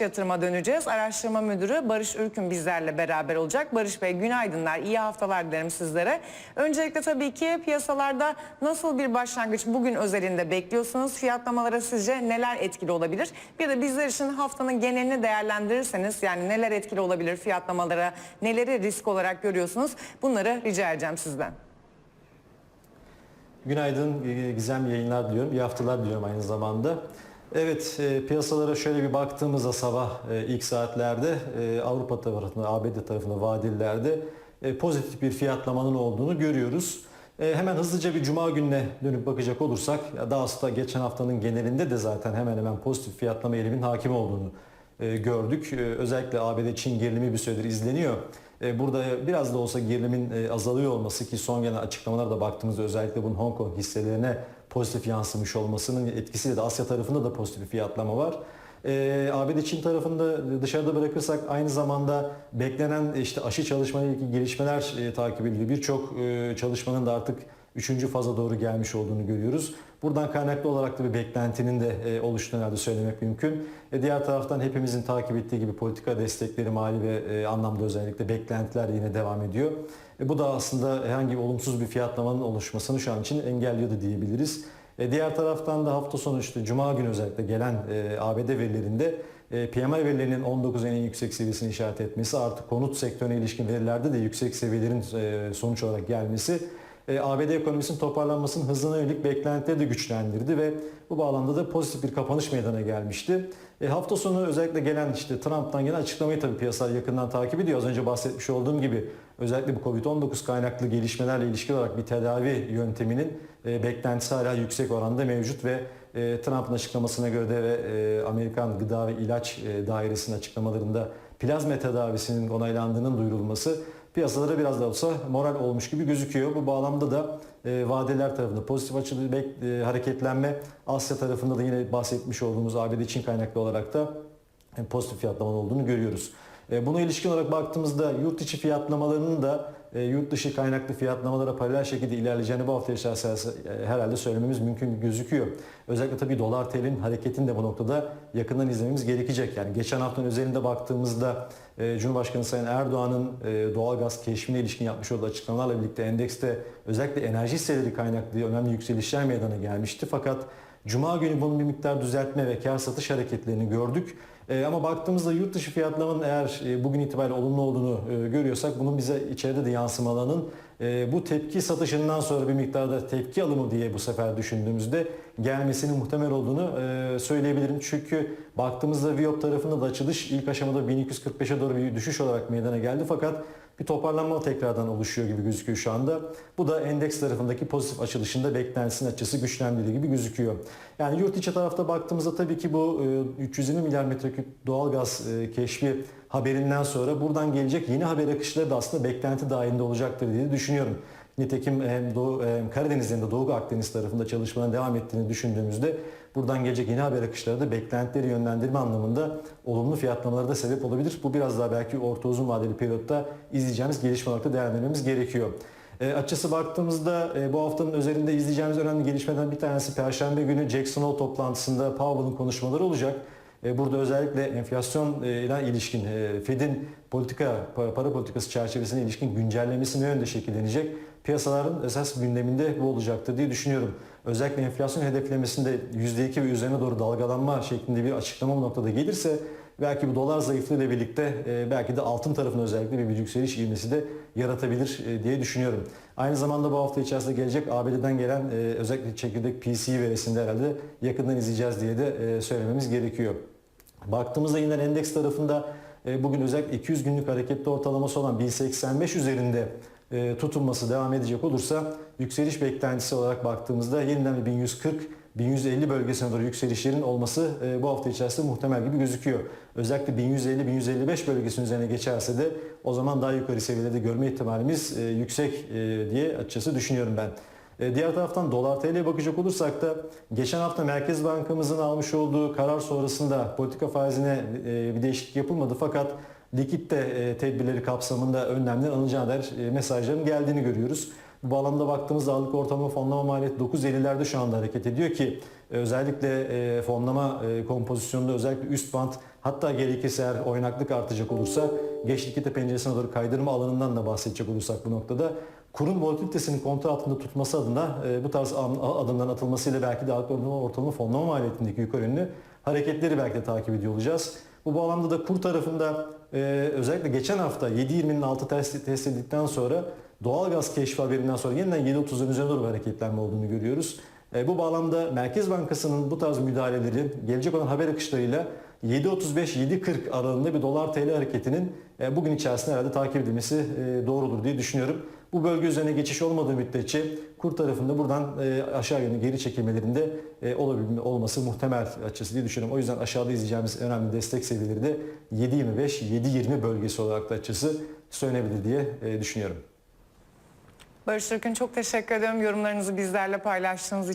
Yatırıma döneceğiz. Araştırma Müdürü Barış Ürkün bizlerle beraber olacak. Barış Bey günaydınlar, iyi haftalar dilerim sizlere. Öncelikle tabii ki piyasalarda nasıl bir başlangıç bugün özelinde bekliyorsunuz? Fiyatlamalara sizce neler etkili olabilir? Bir de bizler için haftanın genelini değerlendirirseniz yani neler etkili olabilir fiyatlamalara, neleri risk olarak görüyorsunuz? Bunları rica edeceğim sizden. Günaydın, e, gizemli yayınlar diliyorum. İyi haftalar diliyorum aynı zamanda. Evet, e, piyasalara şöyle bir baktığımızda sabah e, ilk saatlerde e, Avrupa tarafında, ABD tarafında vadilerde e, pozitif bir fiyatlamanın olduğunu görüyoruz. E, hemen hızlıca bir cuma gününe dönüp bakacak olursak, daha sonra geçen haftanın genelinde de zaten hemen hemen pozitif fiyatlama eğiliminin hakim olduğunu e, gördük. E, özellikle ABD-Çin gerilimi bir süredir izleniyor. E, Burada biraz da olsa gerilimin e, azalıyor olması ki son gelen açıklamalara da baktığımızda özellikle bunun Hong Kong hisselerine pozitif yansımış olmasının etkisiyle de Asya tarafında da pozitif bir fiyatlama var. E, ABD Çin tarafında dışarıda bırakırsak aynı zamanda beklenen işte aşı çalışmalarıyla ilgili gelişmeler e, takip ediliyor. Birçok e, çalışmanın da artık üçüncü faza doğru gelmiş olduğunu görüyoruz. Buradan kaynaklı olarak da bir beklentinin de e, oluştuğunu herhalde söylemek mümkün. E, diğer taraftan hepimizin takip ettiği gibi politika destekleri mali ve e, anlamda özellikle beklentiler yine devam ediyor. E, bu da aslında herhangi olumsuz bir fiyatlamanın oluşmasını şu an için engelliyordu diyebiliriz. E, diğer taraftan da hafta sonu işte Cuma günü özellikle gelen e, ABD verilerinde e, PMI verilerinin 19 en yüksek seviyesini işaret etmesi artı konut sektörüne ilişkin verilerde de yüksek seviyelerin e, sonuç olarak gelmesi e, ABD ekonomisinin toparlanmasının hızına yönelik beklentileri de güçlendirdi ve bu bağlamda da pozitif bir kapanış meydana gelmişti. E, hafta sonu özellikle gelen işte Trump'tan gelen açıklamayı tabii piyasalar yakından takip ediyor. Az önce bahsetmiş olduğum gibi özellikle bu Covid-19 kaynaklı gelişmelerle ilişkin olarak bir tedavi yönteminin e, beklentisi hala yüksek oranda mevcut ve e, Trump'ın açıklamasına göre de ve e, Amerikan Gıda ve İlaç e, Dairesi'nin açıklamalarında plazma tedavisinin onaylandığının duyurulması piyasalara biraz da olsa moral olmuş gibi gözüküyor. Bu bağlamda da e, vadeler tarafında pozitif açılı bek- e, hareketlenme, Asya tarafında da yine bahsetmiş olduğumuz ABD Çin kaynaklı olarak da e, pozitif fiyatlama olduğunu görüyoruz. E, Buna ilişkin olarak baktığımızda yurt içi fiyatlamalarının da e, yurt dışı kaynaklı fiyatlamalara paralel şekilde ilerleyeceğini bu hafta içerisinde herhalde söylememiz mümkün gözüküyor. Özellikle tabii dolar TL'nin hareketini de bu noktada yakından izlememiz gerekecek. Yani geçen haftanın özelinde baktığımızda e, Cumhurbaşkanı Sayın Erdoğan'ın e, doğalgaz keşfine ilişkin yapmış olduğu açıklamalarla birlikte endekste özellikle enerji hisseleri kaynaklı önemli yükselişler meydana gelmişti. Fakat Cuma günü bunun bir miktar düzeltme ve kar satış hareketlerini gördük. E, ama baktığımızda yurt dışı fiyatlamanın eğer e, bugün itibariyle olumlu olduğunu e, görüyorsak bunun bize içeride de yansımalarının e, bu tepki satışından sonra bir miktarda tepki alımı diye bu sefer düşündüğümüzde gelmesinin muhtemel olduğunu e, söyleyebilirim. Çünkü baktığımızda Viyop tarafında da açılış ilk aşamada 1245'e doğru bir düşüş olarak meydana geldi fakat bir toparlanma tekrardan oluşuyor gibi gözüküyor şu anda. Bu da endeks tarafındaki pozitif açılışında beklentisinin açısı güçlendiği gibi gözüküyor. Yani yurt içi tarafta baktığımızda tabii ki bu e, 320 milyar metreküp doğalgaz e, keşfi haberinden sonra buradan gelecek yeni haber akışları da aslında beklenti dahilinde olacaktır diye düşünüyorum. Nitekim hem Doğu, hem Karadeniz'in de Doğu Akdeniz tarafında çalışmaların devam ettiğini düşündüğümüzde buradan gelecek yeni haber akışları da beklentileri yönlendirme anlamında olumlu fiyatlamalara da sebep olabilir. Bu biraz daha belki orta uzun vadeli periyotta izleyeceğimiz gelişme olarak da değerlendirmemiz gerekiyor. E, açısı baktığımızda e, bu haftanın özelinde izleyeceğimiz önemli gelişmeden bir tanesi Perşembe günü Jackson Hole toplantısında Powell'ın konuşmaları olacak. E, Burada özellikle enflasyon e, ile ilişkin e, Fed'in politika para politikası çerçevesine ilişkin güncellemesi ne yönde şekillenecek? Piyasaların esas gündeminde bu olacaktır diye düşünüyorum. Özellikle enflasyon hedeflemesinde %2 ve üzerine doğru dalgalanma şeklinde bir açıklama bu noktada gelirse belki bu dolar zayıflığıyla birlikte belki de altın tarafında özellikle bir yükseliş ivmesi de yaratabilir diye düşünüyorum. Aynı zamanda bu hafta içerisinde gelecek ABD'den gelen özellikle çekirdek PCE verisinde herhalde yakından izleyeceğiz diye de söylememiz gerekiyor. Baktığımızda yine endeks tarafında e, bugün özellikle 200 günlük hareketli ortalaması olan 1085 üzerinde e, tutunması devam edecek olursa yükseliş beklentisi olarak baktığımızda yeniden bir 1140 1150 bölgesine doğru yükselişlerin olması e, bu hafta içerisinde muhtemel gibi gözüküyor. Özellikle 1150-1155 bölgesinin üzerine geçerse de o zaman daha yukarı seviyelerde görme ihtimalimiz yüksek diye açıkçası düşünüyorum ben. E, Diğer taraftan dolar TL'ye bakacak olursak da geçen hafta Merkez Bankamızın almış olduğu karar sonrasında politika faizine e, bir değişiklik yapılmadı fakat likitte e, tedbirleri kapsamında önlemler alınacağı dair mesajların geldiğini görüyoruz. Bu bağlamda baktığımızda ağırlık ortalama fonlama maliyeti 9.50'lerde şu anda hareket ediyor ki özellikle fonlama kompozisyonunda özellikle üst band Hatta gerekirse eğer oynaklık artacak olursa geç likite penceresine doğru kaydırma alanından da bahsedecek olursak bu noktada kurun volatilitesini kontrol altında tutması adına e, bu tarz adımların atılmasıyla belki de ortalama, ortalama fonlama maliyetindeki yukarı yönlü hareketleri belki de takip ediyor olacağız. Bu bağlamda da kur tarafında e, özellikle geçen hafta 7.20'nin altı test, test edildikten sonra doğalgaz keşfi haberinden sonra yeniden 7.30'ların üzerine doğru hareketlenme olduğunu görüyoruz. E, bu bağlamda Merkez Bankası'nın bu tarz müdahaleleri gelecek olan haber akışlarıyla 7.35-7.40 aralığında bir dolar TL hareketinin e, bugün içerisinde herhalde takip edilmesi e, doğrudur diye düşünüyorum. Bu bölge üzerine geçiş olmadığı müddetçe kur tarafında buradan e, aşağı yönlü geri çekilmelerinde e, olabilme, olması muhtemel açısı diye düşünüyorum. O yüzden aşağıda izleyeceğimiz önemli destek seviyeleri de 7.25-7.20 bölgesi olarak da açısı söylenebilir diye e, düşünüyorum. Barış Ürkün çok teşekkür ediyorum yorumlarınızı bizlerle paylaştığınız için.